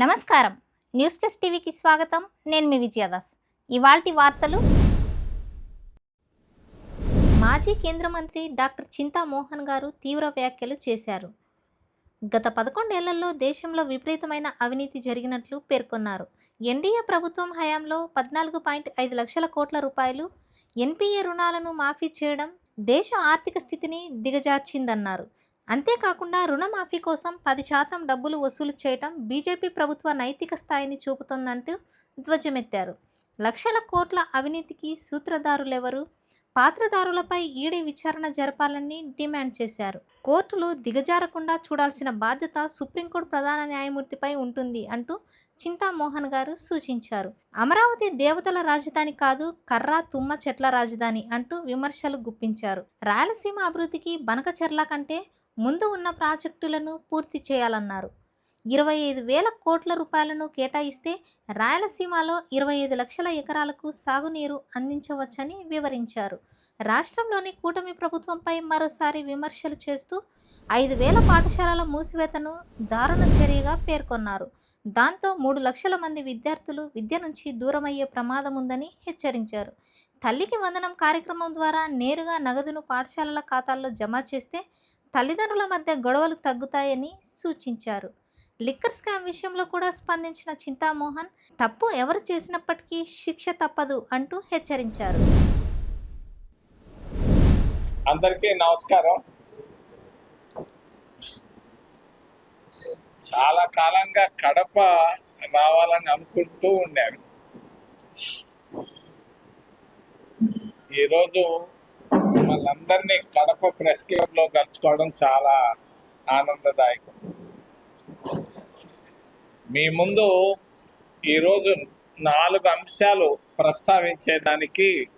నమస్కారం. News plus టీవీకి స్వాగతం. నేను మీ విజయదాస్. ఇవాల్టి వార్తలు. మాజీ కేంద్ర మంత్రి డాక్టర్ చింతా మోహన్ గారు తీవ్ర వ్యాఖ్యలు చేశారు. గత పదకొండేళ్ళలో దేశంలో విపరీతమైన అవినీతి జరిగినట్లు పేర్కొన్నారు. ఎన్డీఏ ప్రభుత్వం హయాంలో పద్నాలుగు పాయింట్ ఐదు లక్షల కోట్ల రూపాయలు ఎన్పీఏ రుణాలను మాఫీ చేయడం దేశ ఆర్థిక స్థితిని దిగజార్చిందన్నారు. అంతేకాకుండా రుణమాఫీ కోసం పది శాతం డబ్బులు వసూలు చేయటం బీజేపీ ప్రభుత్వ నైతిక స్థాయిని చూపుతోందంటూ ధ్వజమెత్తారు. లక్షల కోట్ల అవినీతికి సూత్రధారులెవరు? పాత్రదారులపై ఈడీ విచారణ జరపాలని డిమాండ్ చేశారు. కోర్టులు దిగజారకుండా చూడాల్సిన బాధ్యత సుప్రీంకోర్టు ప్రధాన న్యాయమూర్తిపై ఉంటుంది అంటూ చింతామోహన్ గారు సూచించారు. అమరావతి దేవతల రాజధాని కాదు కర్రా తుమ్మ చెట్ల రాజధాని అంటూ విమర్శలు గుప్పించారు. రాయలసీమ అభివృద్ధికి బనకచెర్ల కంటే ముందు ఉన్న ప్రాజెక్టులను పూర్తి చేయాలన్నారు. ఇరవై ఐదు వేల కోట్ల రూపాయలను కేటాయిస్తే రాయలసీమలో ఇరవై ఐదు లక్షల ఎకరాలకు సాగునీరు అందించవచ్చని వివరించారు. రాష్ట్రంలోని కూటమి ప్రభుత్వంపై మరోసారి విమర్శలు చేస్తూ ఐదు వేల పాఠశాలల మూసివేతను దారుణ చర్యగా పేర్కొన్నారు. దాంతో మూడు లక్షల మంది విద్యార్థులు విద్య నుంచి దూరమయ్యే ప్రమాదం ఉందని హెచ్చరించారు. తల్లికి వందనం కార్యక్రమం ద్వారా నేరుగా నగదును పాఠశాలల ఖాతాల్లో జమ చేస్తే తల్లిదండ్రుల మధ్య గొడవలు తగ్గుతాయని సూచించారు. లిక్కర్ స్కామ్ విషయంలో కూడా స్పందించిన చింతామోహన్ తప్పు ఎవరు చేసినప్పటికీ శిక్ష తప్పదు అంటూ హెచ్చరించారు. అందరికీ నమస్కారం. చాలా కాలంగా కడప రావాలని అనుకుంటూ ఉండాను. ఈరోజు మనందరినీ కడప ప్రెస్ క్లబ్లో కలుసుకోవడం చాలా ఆనందదాయకం. మీ ముందు ఈరోజు నాలుగు అంశాలు ప్రస్తావించేదానికి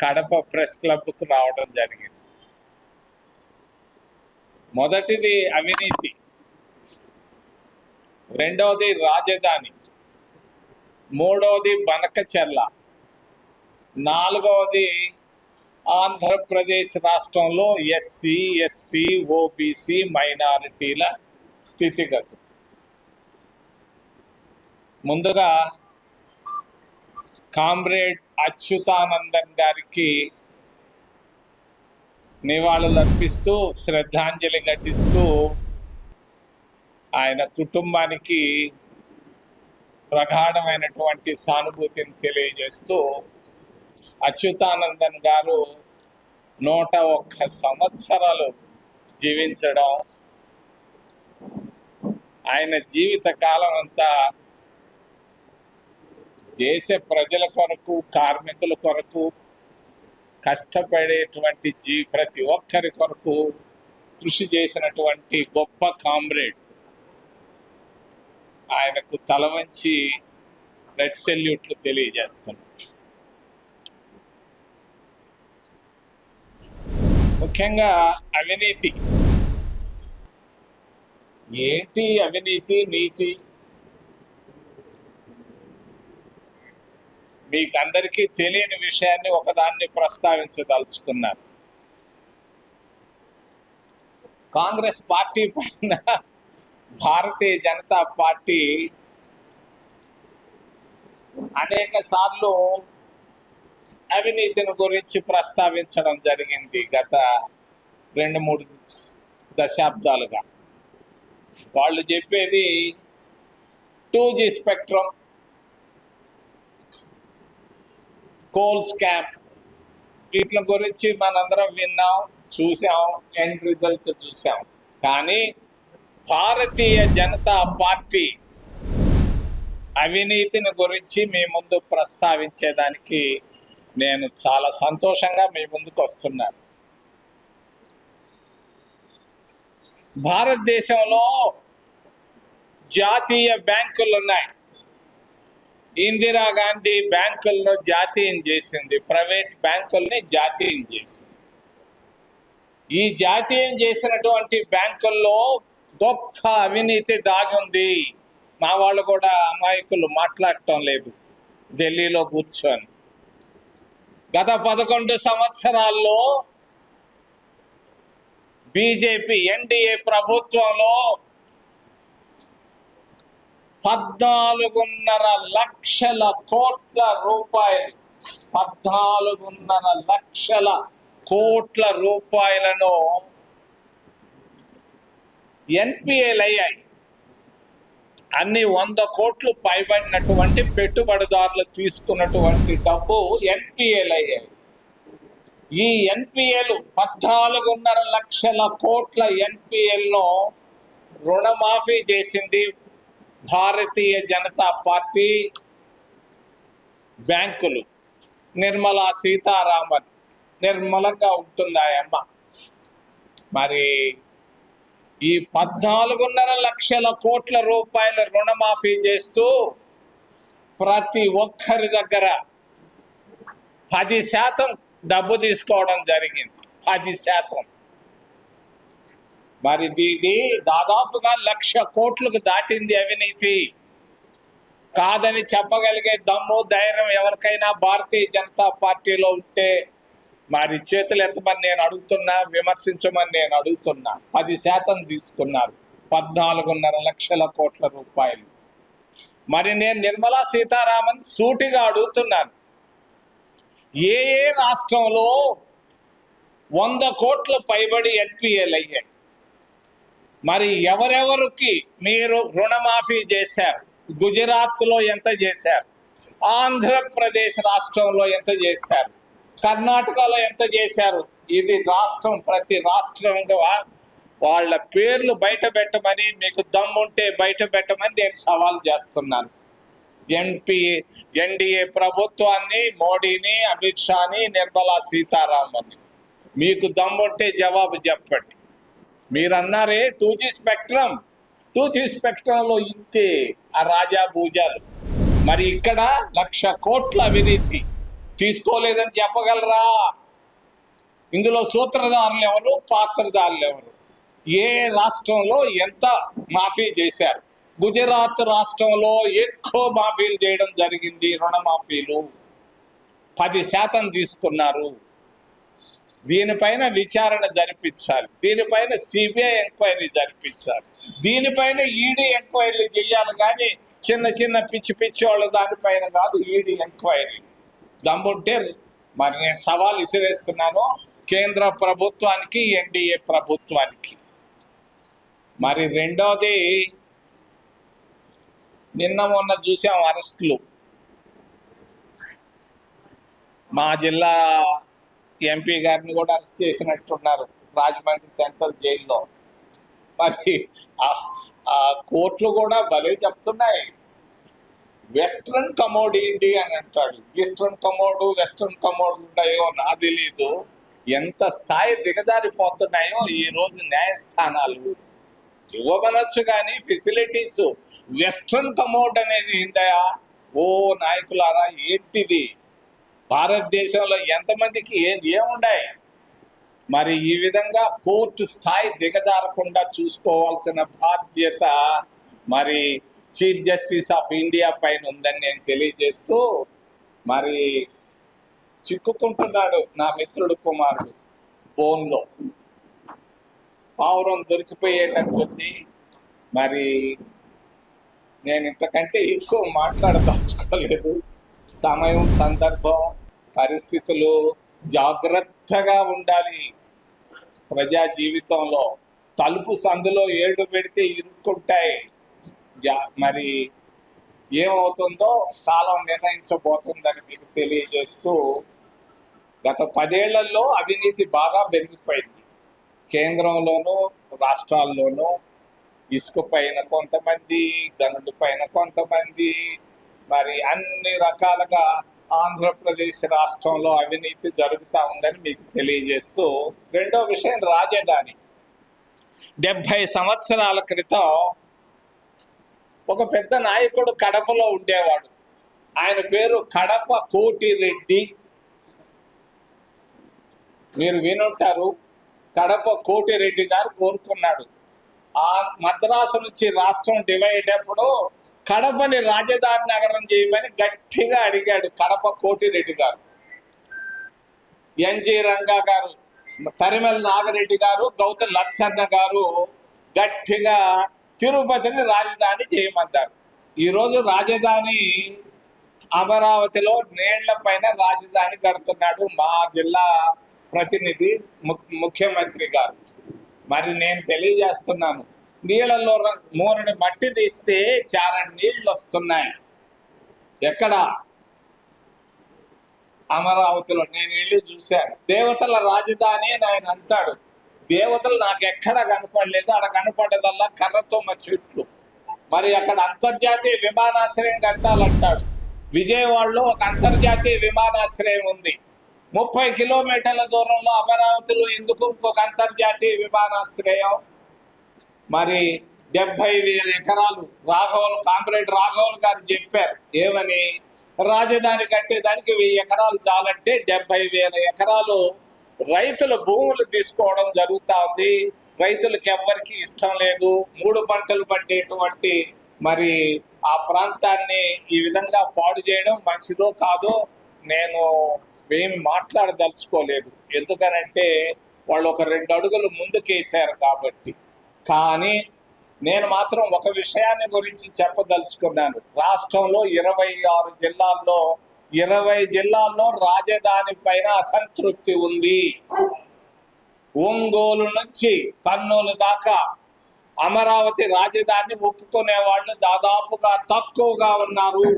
కడప ప్రెస్ క్లబ్కు రావడం జరిగింది. మొదటిది అవినీతి. రెండవది రాజధాని. మూడవది బనకచెర్ల నాలుగవది ఆంధ్రప్రదేశ్ రాష్ట్రంలో ఎస్సీ ఎస్టీ ఓబీసీ మైనారిటీల స్థితిగతులు. ముందుగా కామ్రేడ్ అచ్యుతానందన్ గారికి నివాళులు అర్పిస్తూ శ్రద్ధాంజలి ఘటిస్తూ ఆయన కుటుంబానికి ప్రగాఢమైనటువంటి సానుభూతిని తెలియజేస్తూ అచ్యుతానందన్ గారు నూట ఒక్క సంవత్సరాలు జీవించడం ఆయన జీవిత కాలం అంతా దేశ ప్రజల కొరకు కార్మికుల కొరకు కష్టపడేటువంటి జీ ప్రతి ఒక్కరి కొరకు కృషి చేసినటువంటి గొప్ప కామ్రేడ్. ఆయనకు తల వంచి రెడ్ సెల్యూట్లు తెలియజేస్తున్నాం. ముఖ్యంగా అవినీతి. ఏంటి అవినీతి నీతి? మీకు అందరికీ తెలియని విషయాన్ని ఒకదాన్ని ప్రస్తావించదలుచుకున్నాను. కాంగ్రెస్ పార్టీ పైన భారతీయ జనతా పార్టీ అనేక సార్లు అవినీతిని గురించి ప్రస్తావించడం జరిగింది గత రెండు మూడు దశాబ్దాలుగా. వాళ్ళు చెప్పేది two G spectrum coal scam. వీటి గురించి మనందరం విన్నాం చూసాం ఎండ్ రిజల్ట్ చూసాం. కానీ భారతీయ జనతా పార్టీ అవినీతిని గురించి మీ ముందు ప్రస్తావించేదానికి నేను చాలా సంతోషంగా మీ ముందుకు వస్తున్నాను భారతదేశంలో జాతీయ బ్యాంకులు ఉన్నాయి ఇందిరాగాంధీ బ్యాంకులను జాతీయం చేసింది ప్రైవేట్ బ్యాంకుల్ని జాతీయం చేసింది. ఈ జాతీయం చేసినటువంటి బ్యాంకుల్లో గొప్ప అవినీతి దాగుంది. మా వాళ్ళు కూడా అమాయకులు మాట్లాడటం లేదు. ఢిల్లీలో కూర్చొని. గత పదకొండు సంవత్సరాల్లో బీజేపీ ఎన్డీఏ ప్రభుత్వంలో పద్నాలుగున్నర లక్షల కోట్ల రూపాయలు పద్నాలుగున్నర లక్షల కోట్ల రూపాయలను ఎన్పిఏలు అయ్యాయి. అన్ని వంద కోట్లు పైబడినటువంటి పెట్టుబడిదారులు తీసుకున్నటువంటి డబ్బు ఎన్పిఏలు అయ్యాయి ఈ ఎన్పిఏలు పద్నాలుగున్నర లక్షల కోట్ల ఎన్పిఎల్లో రుణమాఫీ చేసింది భారతీయ జనతా పార్టీ బ్యాంకులు. నిర్మలా సీతారామన్ నిర్మలంగా ఉంటుంది ఆ అమ్మ మరి ఈ పద్నాలుగున్నర లక్షల కోట్ల రూపాయల రుణమాఫీ చేస్తూ ప్రతి ఒక్కరి దగ్గర పది శాతం డబ్బు తీసుకోవడం జరిగింది. పది శాతం. మరి దీని దాదాపుగా లక్ష కోట్లకు దాటింది అవినీతి. కాదని చెప్పగలిగే దమ్ము ధైర్యం ఎవరికైనా భారతీయ జనతా పార్టీలో ఉంటే మరి చేతులు ఎత్తమని నేను అడుగుతున్నా విమర్శించమని నేను అడుగుతున్నా. పది శాతం తీసుకున్నారు. పద్నాలుగున్నర లక్షల కోట్ల రూపాయలు. మరి నేను నిర్మలా సీతారామన్ సూటిగా అడుగుతున్నాను. ఏ ఏ రాష్ట్రంలో వంద కోట్ల పైబడి ఎన్పిఎల్ అయ్యాయి? మరి ఎవరెవరికి మీరు రుణమాఫీ చేశారు? గుజరాత్లో ఎంత చేశారు? ఆంధ్రప్రదేశ్ రాష్ట్రంలో ఎంత చేశారు? కర్ణాటకలో ఎంత చేశారు? ఇది రాష్ట్రం ప్రతి రాష్ట్రంగా వాళ్ళ పేర్లు బయట పెట్టమని మీకు దమ్ముంటే బయట పెట్టమని నేను సవాల్ చేస్తున్నాను. ఎన్పి ఎన్డీఏ ప్రభుత్వాన్ని మోడీని అమిత్ షాని నిర్మలా సీతారామన్ మీకు దమ్ముంటే జవాబు చెప్పండి. మీరు అన్నారే two G spectrum. Two G స్పెక్ట్రంలో ఇంతే ఆ రాజా భూజాలు. మరి ఇక్కడ లక్ష కోట్ల అవినీతి. తీసుకోలేదని చెప్పగలరా? ఇందులో సూత్రధారులు ఎవరు? పాత్రధారులు ఎవరు? ఏ రాష్ట్రంలో ఎంత మాఫీ చేశారు? గుజరాత్ రాష్ట్రంలో ఎక్కువ మాఫీలు చేయడం జరిగింది రుణమాఫీలు పది శాతం తీసుకున్నారు. దీనిపైన విచారణ జరిపించాలి. దీనిపైన సిబిఐ ఎంక్వైరీ జరిపించాలి. దీనిపైన ఈడీ ఎంక్వైరీ చేయాలి కానీ చిన్న చిన్న పిచ్చి పిచ్చి వాళ్ళు దానిపైన కాదు ఈడీ ఎంక్వైరీ. దమ్ముంటే మరి నేను సవాల్ ఇసిరేస్తున్నాను కేంద్ర ప్రభుత్వానికి ఎన్డీఏ ప్రభుత్వానికి. మరి రెండోది నిన్న మొన్న చూసాం అరెస్టులు. మా జిల్లా ఎంపీ గారిని కూడా అరెస్ట్ చేసినట్టున్నారు రాజమండ్రి సెంట్రల్ జైల్లో. మరి ఆ- ఆ కోర్టులు కూడా భలే చెప్తున్నాయి. వెస్ట్రన్ కమోడిటీ అని అంటాడు. ఈస్టర్న్ కమోడు వెస్ట్రన్ కమోడ్ ఉన్నాయో నా తెలీదు ఎంత స్థాయి దిగజారిపోతున్నాయో ఈ రోజు న్యాయస్థానాలు. ఇవ్వమనొచ్చు కానీ ఫెసిలిటీస్ వెస్ట్రన్ కమోడ్ అనేది ఏంటయా ఓ నాయకులారా ఏంటిది? భారతదేశంలో ఎంతమందికి ఏం ఏముండాయి మరి ఈ విధంగా కోర్టు స్థాయి దిగజారకుండా చూసుకోవాల్సిన బాధ్యత మరి చీఫ్ జస్టిస్ ఆఫ్ ఇండియా పైన ఉందని నేను తెలియజేస్తూ మరి చిక్కుకుంటున్నాడు నా మిత్రుడు కుమారుడు ఫోన్లో పావురం దొరికిపోయేటట్టుంది. మరి నేను ఇంతకంటే ఎక్కువ మాట్లాడదలుచుకోలేదు. సమయం సందర్భం పరిస్థితులు జాగ్రత్తగా ఉండాలి. ప్రజా జీవితంలో తలుపు సందులో ఏళ్ళు పెడితే ఇరుక్కుంటాయి. మరి ఏమవుతుందో కాలం నిర్ణయించబోతుందని మీకు తెలియజేస్తూ గత పదేళ్ళలో అవినీతి బాగా పెరిగిపోయింది. కేంద్రంలోనూ రాష్ట్రాల్లోనూ ఇసుక పైన కొంతమంది గనుల పైన కొంతమంది మరి అన్ని రకాలుగా ఆంధ్రప్రదేశ్ రాష్ట్రంలో అవినీతి జరుగుతూ ఉందని మీకు తెలియజేస్తూ రెండో విషయం రాజధాని. డెబ్భై సంవత్సరాల క్రితం ఒక పెద్ద నాయకుడు కడపలో ఉండేవాడు. ఆయన పేరు కడప కోటిరెడ్డి. మీరు వినుంటారు కడప కోటిరెడ్డి గారు కోరుకున్నాడు. ఆ మద్రాసు నుంచి రాష్ట్రం డివైడ్ అప్పుడు కడపని రాజధాని నగరం చేయమని గట్టిగా అడిగాడు కడప కోటిరెడ్డి గారు. ఎన్జి రంగా గారు తరిమల్ నాగరెడ్డి గారు గౌతమ్ లక్సన్న గారు గట్టిగా తిరుపతిని రాజధాని చేయమంటారు. ఈరోజు రాజధాని అమరావతిలో నీళ్ళ పైన రాజధాని కడుతున్నాడు మా జిల్లా ప్రతినిధి ము- ముఖ్యమంత్రి గారు. మరి నేను తెలియజేస్తున్నాను. నీళ్ళలో ర- మూరడి మట్టి తీస్తే చారడి నీళ్ళు వస్తున్నాయి ఎక్కడ? అమరావతిలో. నేను వెళ్ళి చూశాను. దేవతల రాజధాని అని ఆయన అంటాడు. దేవతలు నాకు ఎక్కడ కనపడలేదు. అక్కడ కనపడేదల్లా కర్రతోమ చెట్లు. మరి అక్కడ అంతర్జాతీయ విమానాశ్రయం కట్టాలంటాడు. విజయవాడలో ఒక అంతర్జాతీయ విమానాశ్రయం ఉంది. ముప్పై కిలోమీటర్ల దూరంలో అమరావతిలో ఎందుకు ఇంకొక అంతర్జాతీయ విమానాశ్రయం? మరి డెబ్బై వేల ఎకరాలు రాఘవులు కామ్రేడ్ రాఘవులు గారు చెప్పారు. ఏమని? రాజధాని కట్టేదానికి వెయ్యి ఎకరాలు చాలంటే డెబ్బై వేల ఎకరాలు రైతుల భూములు తీసుకోవడం జరుగుతా ఉంది రైతులకు ఎవ్వరికి ఇష్టం లేదు. మూడు పంటలు పండేటువంటి మరి ఆ ప్రాంతాన్ని ఈ విధంగా పాడు చేయడం మంచిదో కాదో నేను ఏమి మాట్లాడదలుచుకోలేదు. ఎందుకనంటే వాళ్ళు ఒక రెండు అడుగులు ముందుకేశారు కాబట్టి. కానీ నేను మాత్రం ఒక విషయాన్ని గురించి చెప్పదలుచుకున్నాను. రాష్ట్రంలో ఇరవై ఆరు జిల్లాల్లో ఇరవై జిల్లాల్లో రాజధాని పైన అసంతృప్తి ఉంది. ఒంగోలు నుంచి కర్నూలు దాకా అమరావతి రాజధాని ఒప్పుకునే వాళ్ళు దాదాపుగా తక్కువగా ఉన్నారు.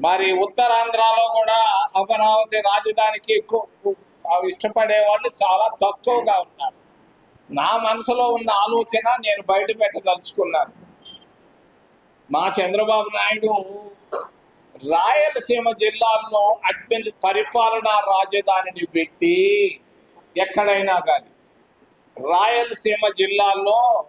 మరి ఉత్తరాంధ్రలో కూడా అమరావతి రాజధానికి ఎక్కువ ఇష్టపడే వాళ్ళు చాలా తక్కువగా ఉన్నారు. నా మనసులో ఉన్న ఆలోచన నేను బయట పెట్టదలుచుకున్నాను. మా చంద్రబాబు నాయుడు రాయలసీమ జిల్లాల్లో అడ్మిన్ పరిపాలనా రాజధానిని పెట్టి ఎక్కడైనా కానీ రాయలసీమ జిల్లాల్లో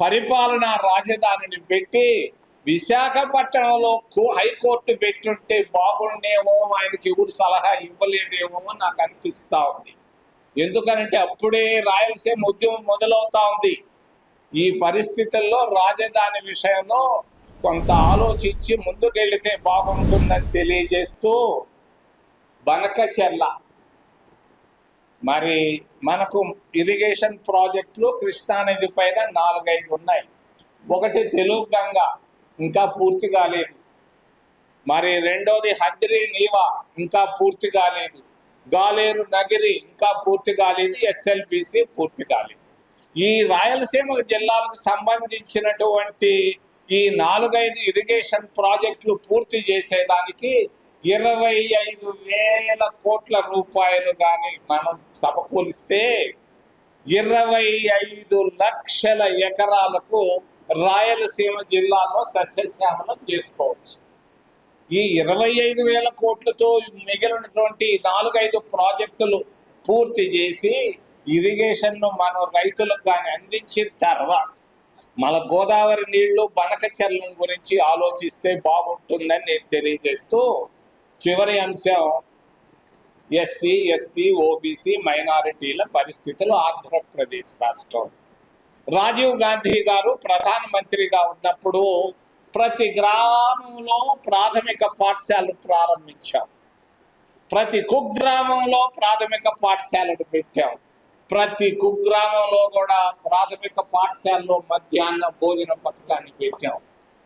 పరిపాలనా రాజధానిని పెట్టి విశాఖపట్నంలో హైకోర్టు పెట్టుంటే బాగుండేమో ఆయనకి ఎవరు సలహా ఇవ్వలేదేమో నాకు అనిపిస్తూ ఉంది. ఎందుకనంటే అప్పుడే రాయలసీమ ఉద్యమం మొదలవుతా ఉంది. ఈ పరిస్థితుల్లో రాజధాని విషయంలో కొంత ఆలోచించి ముందుకెళ్తే బాగుంటుందని తెలియజేస్తూ బనకచెర్ల. మరి మనకు ఇరిగేషన్ ప్రాజెక్టులు కృష్ణానది పైన నాలుగైదు ఉన్నాయి. ఒకటి తెలుగు గంగ ఇంకా పూర్తి కాలేదు. మరి రెండోది హద్రి నీవా ఇంకా పూర్తి కాలేదు. గాలేరు నగిరి ఇంకా పూర్తి కాలేదు. ఎస్ఎల్బిసి పూర్తి కాలేదు. ఈ రాయలసీమ జిల్లాలకు సంబంధించినటువంటి ఈ నాలుగైదు ఇరిగేషన్ ప్రాజెక్టులు పూర్తి చేసేదానికి ఇరవై ఐదు వేల కోట్ల రూపాయలు కానీ మనం సమకూలిస్తే ఇరవై ఐదు లక్షల ఎకరాలకు రాయలసీమ జిల్లాలో సస్యశ్యామలం చేసుకోవచ్చు. ఈ ఇరవై ఐదు వేల కోట్లతో మిగిలినటువంటి నాలుగైదు ప్రాజెక్టులు పూర్తి చేసి ఇరిగేషన్ను మనం రైతులకు కానీ అందించిన తర్వాత మన గోదావరి నీళ్ళు బనకచర్లం గురించి ఆలోచిస్తే బాగుంటుందని నేను తెలియజేస్తూ చివరి అంశం ఎస్సీ ఎస్టీ ఓబీసీ మైనారిటీల పరిస్థితులు ఆంధ్రప్రదేశ్ రాష్ట్రం. రాజీవ్ గాంధీ గారు ప్రధానమంత్రిగా ఉన్నప్పుడు ప్రతి గ్రామంలో ప్రాథమిక పాఠశాలలు ప్రారంభించాం. ప్రతి కుగ్రామంలో ప్రాథమిక పాఠశాలను పెట్టాం. ప్రతి కుగ్రామంలో కూడా ప్రాథమిక పాఠశాలలో మధ్యాహ్న భోజన పథకాన్ని పెట్టాం.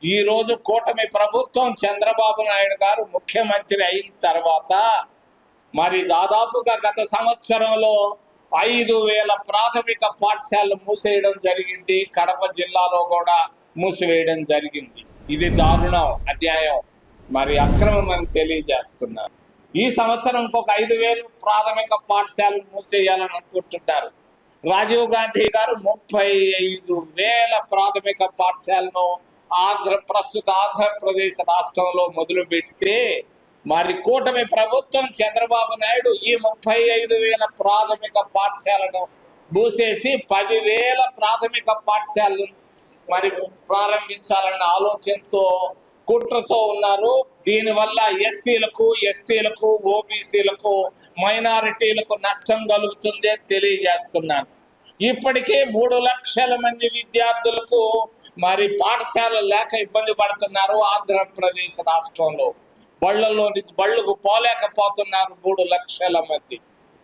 ఈ రోజు కూటమి ప్రభుత్వం చంద్రబాబు నాయుడు గారు ముఖ్యమంత్రి అయిన తర్వాత మరి దాదాపుగా గత సంవత్సరంలో ఐదు వేల ప్రాథమిక పాఠశాలలు మూసేయడం జరిగింది. కడప జిల్లాలో కూడా మూసివేయడం జరిగింది. ఇది దారుణం అన్యాయం. మరి అక్రమం అని తెలియజేస్తున్నారు. ఈ సంవత్సరం ఇంకొక ఐదు వేలు ప్రాథమిక పాఠశాలలు మూసేయాలని అనుకుంటున్నారు. రాజీవ్ గాంధీ గారు ముప్పై ఐదు వేల ప్రాథమిక పాఠశాలను ఆంధ్ర ప్రస్తుత ఆంధ్రప్రదేశ్ రాష్ట్రంలో మొదలు పెడితే మరి కూటమి ప్రభుత్వం చంద్రబాబు నాయుడు ఈ ముప్పై ఐదు వేల ప్రాథమిక పాఠశాలను మూసేసి పదివేల ప్రాథమిక పాఠశాలను మరి ప్రారంభించాలన్న ఆలోచనతో కుట్రతో ఉన్నారు. దీనివల్ల ఎస్సీలకు ఎస్టీలకు ఓబీసీలకు మైనారిటీలకు నష్టం కలుగుతుందే తెలియజేస్తున్నాను. ఇప్పటికే మూడు లక్షల మంది విద్యార్థులకు మరి పాఠశాల లేక ఇబ్బంది పడుతున్నారు ఆంధ్రప్రదేశ్ రాష్ట్రంలో. బళ్ళల్లో నుంచి బళ్ళకు పోలేకపోతున్నారు మూడు లక్షల మంది.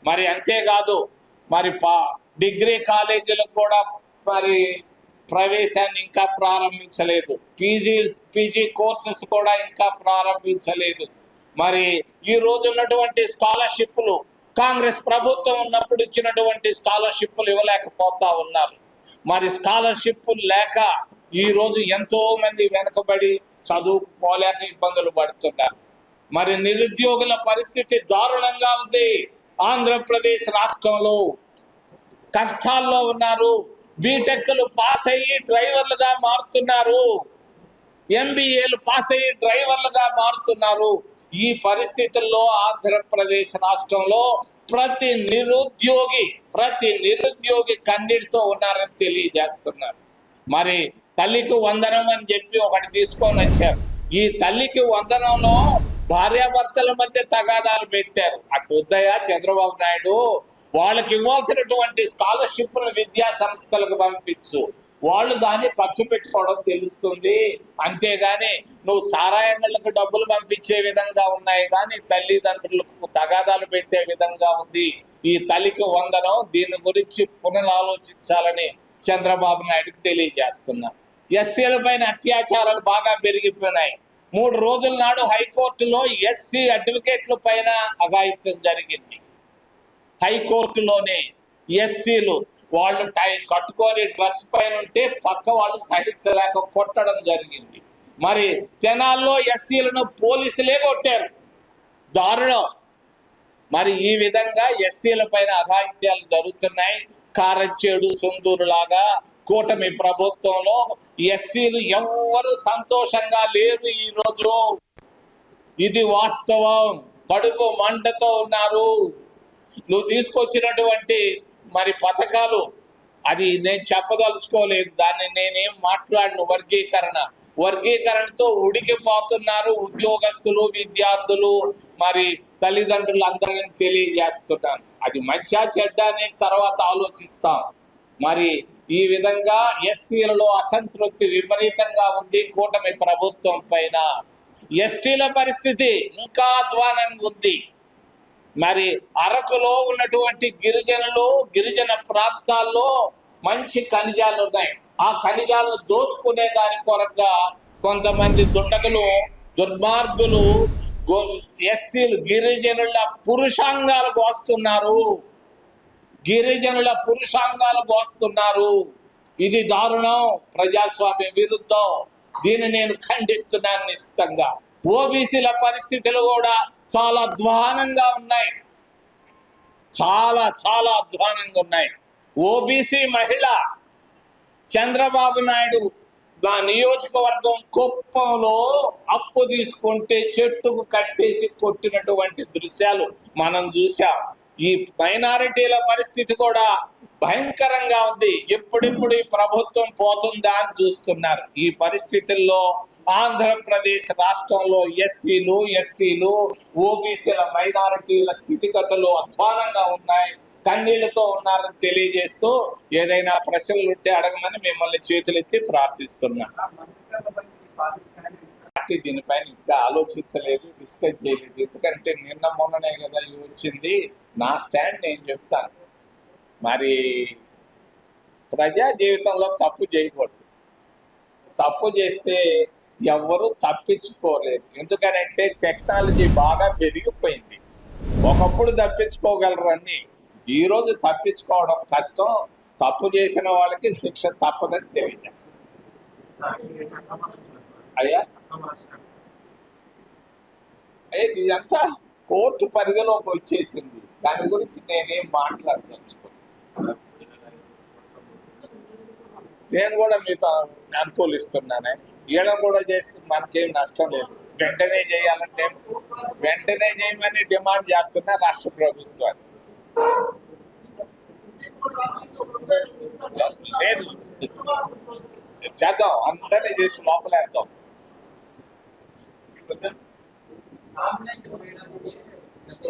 మరి అంతేకాదు మరి పా డిగ్రీ కాలేజీలకు కూడా మరి ప్రవేశాన్ని ఇంకా ప్రారంభించలేదు. పీజీ పీజీ కోర్సెస్ కూడా ఇంకా ప్రారంభించలేదు. మరి ఈ రోజు ఉన్నటువంటి స్కాలర్షిప్లు కాంగ్రెస్ ప్రభుత్వం ఉన్నప్పుడు ఇచ్చినటువంటి స్కాలర్షిప్లు ఇవ్వలేకపోతా ఉన్నారు. మరి స్కాలర్షిప్ లేక ఈ రోజు ఎంతో మంది వెనుకబడి చదువుకోలేక ఇబ్బందులు పడుతున్నారు. మరి నిరుద్యోగుల పరిస్థితి దారుణంగా ఉంది. ఆంధ్రప్రదేశ్ రాష్ట్రంలో కష్టాల్లో ఉన్నారు. బీటెక్లు పాస్ అయ్యి డ్రైవర్లుగా మారుతున్నారు. ఎంబీఏలు పాస్ అయ్యి డ్రైవర్లుగా మారుతున్నారు. ఈ పరిస్థితుల్లో ఆంధ్రప్రదేశ్ రాష్ట్రంలో ప్రతి నిరుద్యోగి ప్రతి నిరుద్యోగి కన్నీటితో ఉన్నారని తెలియజేస్తున్నారు. మరి తల్లికి వందనం అని చెప్పి ఒకటి తీసుకొని వచ్చారు. ఈ తల్లికి వందనంలో భార్యాభర్తల మధ్య తగాదాలు పెట్టారు. అటు ఉద్దయ చంద్రబాబు నాయుడు వాళ్ళకి ఇవ్వాల్సినటువంటి స్కాలర్షిప్లు విద్యా సంస్థలకు పంపించు. వాళ్ళు దాన్ని ఖర్చు పెట్టుకోవడం తెలుస్తుంది. అంతేగాని నువ్వు సారాయంగళ్ళకు డబ్బులు పంపించే విధంగా ఉన్నాయి కానీ తల్లిదండ్రులకు తగాదాలు పెట్టే విధంగా ఉంది. ఈ తల్లికి వందనం. దీని గురించి పునరాలోచించాలని చంద్రబాబు నాయుడుకి తెలియజేస్తున్నా. ఎస్సీల పైన అత్యాచారాలు బాగా పెరిగిపోయినాయి. మూడు రోజుల నాడు హైకోర్టులో ఎస్సీ అడ్వకేట్ల పైన అఘాయిత్యం జరిగింది. హైకోర్టులోనే ఎస్సీలు వాళ్ళు టై కట్టుకొని డ్రెస్ పైన ఉంటే పక్క వాళ్ళు సహించలేక కొట్టడం జరిగింది. మరి తెనాల్లో ఎస్సీలను పోలీసులే కొట్టారు. దారుణం. మరి ఈ విధంగా ఎస్సీల పైన అఘాయిత్యాలు జరుగుతున్నాయి. కారంచేడు సుందూరు లాగా కూటమి ప్రభుత్వంలో ఎస్సీలు ఎవ్వరు సంతోషంగా లేరు ఈ రోజు. ఇది వాస్తవం. కడుపు మంటతో ఉన్నారు. నువ్వు తీసుకొచ్చినటువంటి మరి పథకాలు అది నేను చెప్పదలుచుకోలేదు. దాన్ని నేనేం మాట్లాడను వర్గీకరణ. వర్గీకరణతో ఉడికిపోతున్నారు ఉద్యోగస్తులు విద్యార్థులు మరి తల్లిదండ్రులు అందరిని తెలియజేస్తున్నాను. అది మంచిగా చెడ్డ తర్వాత ఆలోచిస్తాం. మరి ఈ విధంగా ఎస్సీలలో అసంతృప్తి విపరీతంగా ఉంది కూటమి ప్రభుత్వం పైన. ఎస్టీల పరిస్థితి ఇంకా అధ్వానంగా ఉంది. మరి అరకులో ఉన్నటువంటి గిరిజనులు గిరిజన ప్రాంతాల్లో మంచి ఖనిజాలు ఉన్నాయి ఆ ఖనిజాలను దోచుకునే దాని కొరగా కొంతమంది దుండగులు దుర్మార్గులు ఎస్సీలు గిరిజనుల పురుషాంగాలు పోస్తున్నారు గిరిజనుల పురుషాంగాలు పోస్తున్నారు ఇది దారుణం ప్రజాస్వామ్య విరుద్ధం. దీన్ని నేను ఖండిస్తున్నాను నిశ్చితంగా ఓబీసీల పరిస్థితులు కూడా చాలా అధ్వానంగా ఉన్నాయి. చాలా చాలా అధ్వానంగా ఉన్నాయి. ఓబీసీ మహిళ చంద్రబాబు నాయుడు నా నియోజకవర్గం కుప్పంలో అప్పు తీసుకుంటే చెట్టుకు కట్టేసి కొట్టినటువంటి దృశ్యాలు మనం చూసాం ఈ మైనారిటీల పరిస్థితి కూడా భయంకరంగా ఉంది. ఎప్పుడిప్పుడు ఈ ప్రభుత్వం పోతుందా అని చూస్తున్నారు. ఈ పరిస్థితుల్లో ఆంధ్రప్రదేశ్ రాష్ట్రంలో ఎస్సీలు ఎస్టీలు ఓబీసీల మైనారిటీల స్థితిగతులు అధ్వానంగా ఉన్నాయి. కన్నీళ్ళతో ఉన్నారని తెలియజేస్తూ ఏదైనా ప్రశ్నలు ఉంటే అడగమని మిమ్మల్ని చేతులెత్తి ప్రార్థిస్తున్నా. పార్టీ దీనిపైన ఇంకా ఆలోచించలేదు డిస్కస్ చేయలేదు. ఎందుకంటే నిన్న మొన్ననే కదా ఇవి వచ్చింది. నా స్టాండ్ నేను చెప్తాను. మరి ప్రజా జీవితంలో తప్పు చేయకూడదు. తప్పు చేస్తే ఎవ్వరూ తప్పించుకోలేరు. ఎందుకనంటే టెక్నాలజీ బాగా పెరిగిపోయింది. ఒకప్పుడు తప్పించుకోగలరని ఈరోజు ఈ రోజు తప్పించుకోవడం కష్టం తప్పు చేసిన వాళ్ళకి శిక్ష తప్పదని తెలియజేస్తుంది అయ్యా? అయ్యా ఇదంతా కోర్టు పరిధిలోకి వచ్చేసింది. దాని గురించి నేనేం మాట్లాడదలుచుకోను. నేను కూడా మీతో అనుకూలిస్తున్నానే. ఈయన కూడా చేస్తే మనకేం నష్టం లేదు. వెంటనే చేయాలంటే వెంటనే చేయమని డిమాండ్ చేస్తున్నా రాష్ట్ర ప్రభుత్వాన్ని లేదు చేద్దాం అందరినీ చేసి లోపలేద్దాం కాంబినేషన్ వేయడానికి అంటే